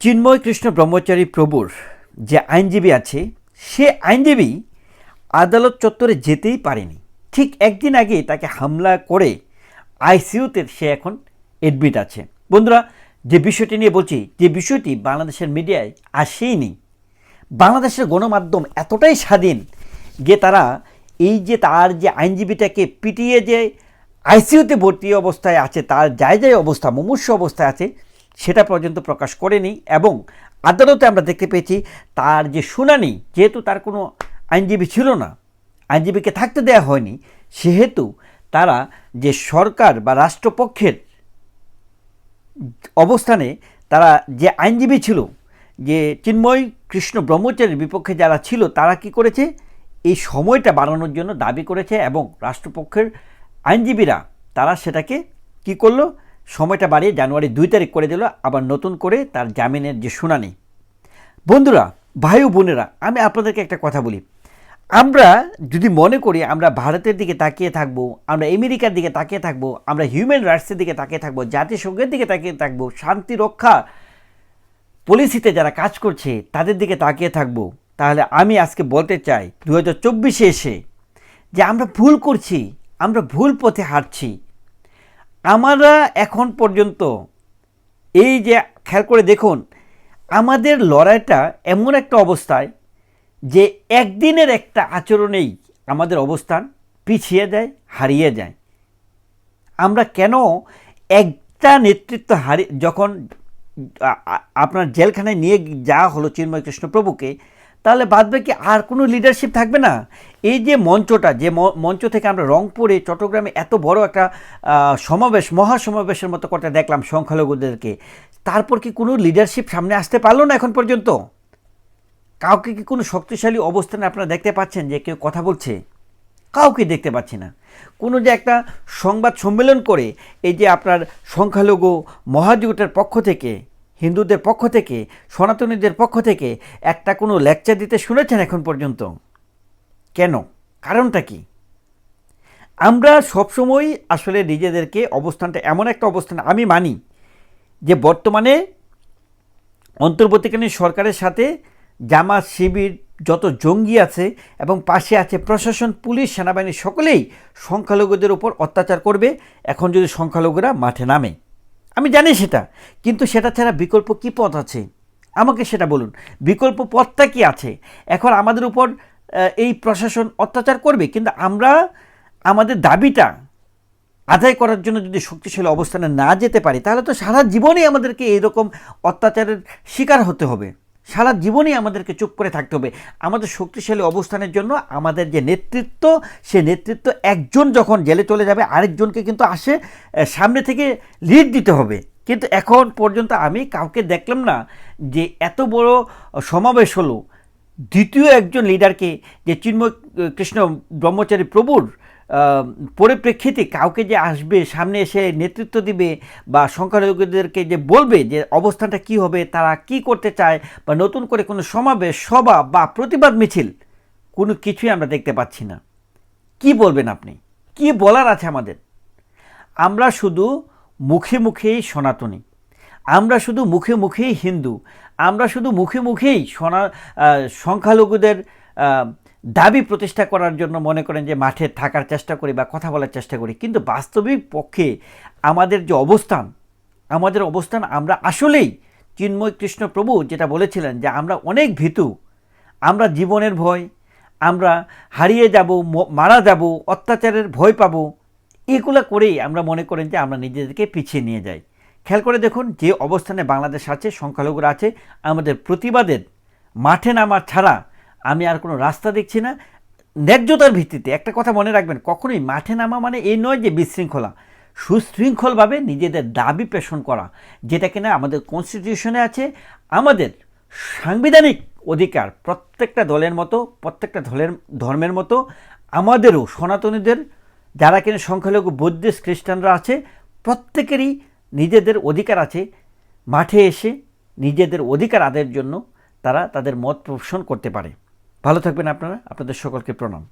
চিন্ময় কৃষ্ণ ব্রহ্মচারী প্রভুর যে আইনজীবী আছে, সে আইনজীবী আদালত চত্বরে যেতেই পারেনি। ঠিক একদিন আগে তাকে হামলা করে আইসিইউতে সে এখন এডমিট আছে। বন্ধুরা, যে বিষয়টি নিয়ে বলছি, যে বিষয়টি বাংলাদেশের মিডিয়ায় আসেইনি। বাংলাদেশের গণমাধ্যম এতটাই স্বাধীন যে তারা এই যে তার যে আইনজীবীটাকে পিটিয়ে যে আইসিইউতে ভর্তি অবস্থায় আছে, তার যায় যায় অবস্থা, মুমূর্ষ অবস্থায় আছে সেটা পর্যন্ত প্রকাশ করেনি এবং আদালতে আমরা দেখতে পেয়েছি তার যে শুনানি, যেহেতু তার কোনো আইনজীবী ছিল না, আইনজীবীকে থাকতে দেওয়া হয়নি, সেহেতু তারা যে সরকার বা রাষ্ট্রপক্ষের অবস্থানে তারা যে আইনজীবী ছিল, যে চিন্ময় কৃষ্ণ ব্রহ্মচারীর বিপক্ষে যারা ছিল, তারা কি করেছে? এই সময়টা বাড়ানোর জন্য দাবি করেছে এবং রাষ্ট্রপক্ষের আইনজীবীরা তারা সেটাকে কি করল? সময়টা বাড়িয়ে জানুয়ারি দুই তারিখ করে দিল, আবার নতুন করে তার জামিনের যে শুনানি। বন্ধুরা, ভাই ও বোনেরা, আমি আপনাদেরকে একটা কথা বলি। আমরা যদি মনে করি আমরা ভারতের দিকে তাকিয়ে থাকব, আমরা আমেরিকার দিকে তাকিয়ে থাকব, আমরা হিউম্যান রাইটসের দিকে তাকিয়ে থাকব, জাতিসংঘের দিকে তাকিয়ে থাকব, শান্তি রক্ষা পলিসিতে যারা কাজ করছে, তাদের দিকে তাকিয়ে থাকব, তাহলে আমি আজকে বলতে চাই দু হাজার চব্বিশে এসে যে আমরা ভুল করছি, আমরা ভুল পথে হাঁটছি আমরা এখন পর্যন্ত এই যে খেয়াল করে দেখুন, আমাদের লড়াইটা এমন একটা অবস্থায় যে একদিনের একটা আচরণেই আমাদের অবস্থান পিছিয়ে যায় হারিয়ে যায়। আমরা কেন একটা নেতৃত্ব হারি, যখন আপনার জেলখানায় নিয়ে যাওয়া হলো চিন্ময় কৃষ্ণপ্রভুকে, তাহলে বাদ বাকি আর কোনো লিডারশিপ থাকবে না। এই যে মঞ্চটা, যে মঞ্চ থেকে আমরা রংপুরে, চট্টগ্রামে এত বড় একটা সমাবেশ, মহাসমাবেশের মতো করতে দেখলাম সংখ্যালঘুদেরকে, তারপর কি কোনো লিডারশিপ সামনে আসতে পারল না এখন পর্যন্ত? কাউকে কি কোনো শক্তিশালী অবস্থানে আপনারা দেখতে পাচ্ছেন যে কেউ কথা বলছে? কাউকে দেখতে পাচ্ছি না। কোনো যে একটা সংবাদ সম্মেলন করে, এই যে আপনার সংখ্যালঘু মহাজোটের পক্ষ থেকে, হিন্দুদের পক্ষ থেকে, সনাতনীদের পক্ষ থেকে একটা কোনো লেকচার দিতে শুনেছেন এখন পর্যন্ত? কেন? কারণটা কি? আমরা সবসময় আসলে নিজেদেরকে অবস্থানটা এমন একটা অবস্থান আমি মানি যে বর্তমানে অন্তর্বর্তীকালীন সরকারের সাথে জামাত শিবির, যত জঙ্গি আছে এবং পাশে আছে প্রশাসন, পুলিশ, সেনাবাহিনী সকলেই সংখ্যালঘুদের উপর অত্যাচার করবে, এখন যদি সংখ্যালঘুরা মাঠে নামে। আমি জানি সেটা, কিন্তু সেটা ছাড়া বিকল্প কী পথ আছে? আমাকে সেটা বলুন। বিকল্প পথটা কি আছে? এখন আমাদের উপর এই প্রশাসন অত্যাচার করবে। কিন্তু আমরা আমাদের দাবিটা আদায় করার জন্য যদি শক্তিশালী অবস্থানে না যেতে পারি, তাহলে তো সারা জীবনই আমাদেরকে এরকম অত্যাচারের শিকার হতে হবে। সারা জীবনই আমাদেরকে চুপ করে থাকতে হবে। আমাদের শক্তিশালী অবস্থানের জন্য আমাদের যে নেতৃত্ব, সে নেতৃত্ব একজন যখন জেলে চলে যাবে, আরেকজনকে কিন্তু আসে সামনে থেকে লিড দিতে হবে। কিন্তু এখন পর্যন্ত আমি কাউকে দেখলাম না যে এত বড় সমাবেশ হলো। দ্বিতীয় একজন লিডারকে যে চিন্ময় কৃষ্ণ ব্রহ্মচারী প্রভুর পরিপ্রেক্ষিতে কাউকে যে আসবে, সামনে এসে নেতৃত্ব দিবে বা সংখ্যালঘুদেরকে যে বলবে যে অবস্থানটা কি হবে, তারা কি করতে চায় বা নতুন করে কোনো সমাবেশ, সভা বা প্রতিবাদ মিছিল, কোনো কিছুই আমরা দেখতে পাচ্ছি না। কি বলবেন আপনি? কি বলার আছে আমাদের? আমরা শুধু মুখে মুখেই সনাতনী। আমরা শুধু মুখে মুখেই হিন্দু। আমরা শুধু মুখে মুখেই সনা সংখ্যালঘুদের দাবি প্রতিষ্ঠা করার জন্য মনে করেন যে মাঠে থাকার চেষ্টা করি বা কথা বলার চেষ্টা করি। কিন্তু বাস্তবিক পক্ষে আমাদের যে অবস্থান, আমাদের অবস্থান আমরা আসলেই চিন্ময় কৃষ্ণ প্রভু যেটা বলেছিলেন যে আমরা অনেক ভীতু, আমরা জীবনের ভয়, আমরা হারিয়ে যাব মারা যাব, অত্যাচারের ভয় পাবো, এগুলো করেই আমরা মনে করেন যে আমরা নিজেদেরকে পিছিয়ে নিয়ে যাই। খেয়াল করে দেখুন যে অবস্থানে বাংলাদেশ আছে, সংখ্যালঘুরা আছে। আমাদের প্রতিবাদের মাঠে নামার ছাড়া আমি আর কোনো রাস্তা দেখছি না। ন্যায্যতার ভিত্তিতে একটা কথা মনে রাখবেন, কখনোই মাঠে নামা মানে এই নয় যে বিশৃঙ্খলা। সুশৃঙ্খলভাবে নিজেদের দাবি পেশন করা, যেটা কিনা আমাদের কনস্টিটিউশনে আছে। আমাদের সাংবিধানিক অধিকার প্রত্যেকটা দলের মতো, প্রত্যেকটা দলের ধর্মের মতো, আমাদেরও সনাতনীদের, যারা কিনা সংখ্যালঘু, বৌদ্ধিস্ট খ্রিস্টানরা আছে, প্রত্যেকেরই নিজেদের অধিকার আছে, মাঠে এসে নিজেদের অধিকার আদায়ের জন্য তারা তাদের মত পোষণ করতে পারে। ভালো থাকবেন আপনারা, আপনাদের সকলকে প্রণাম।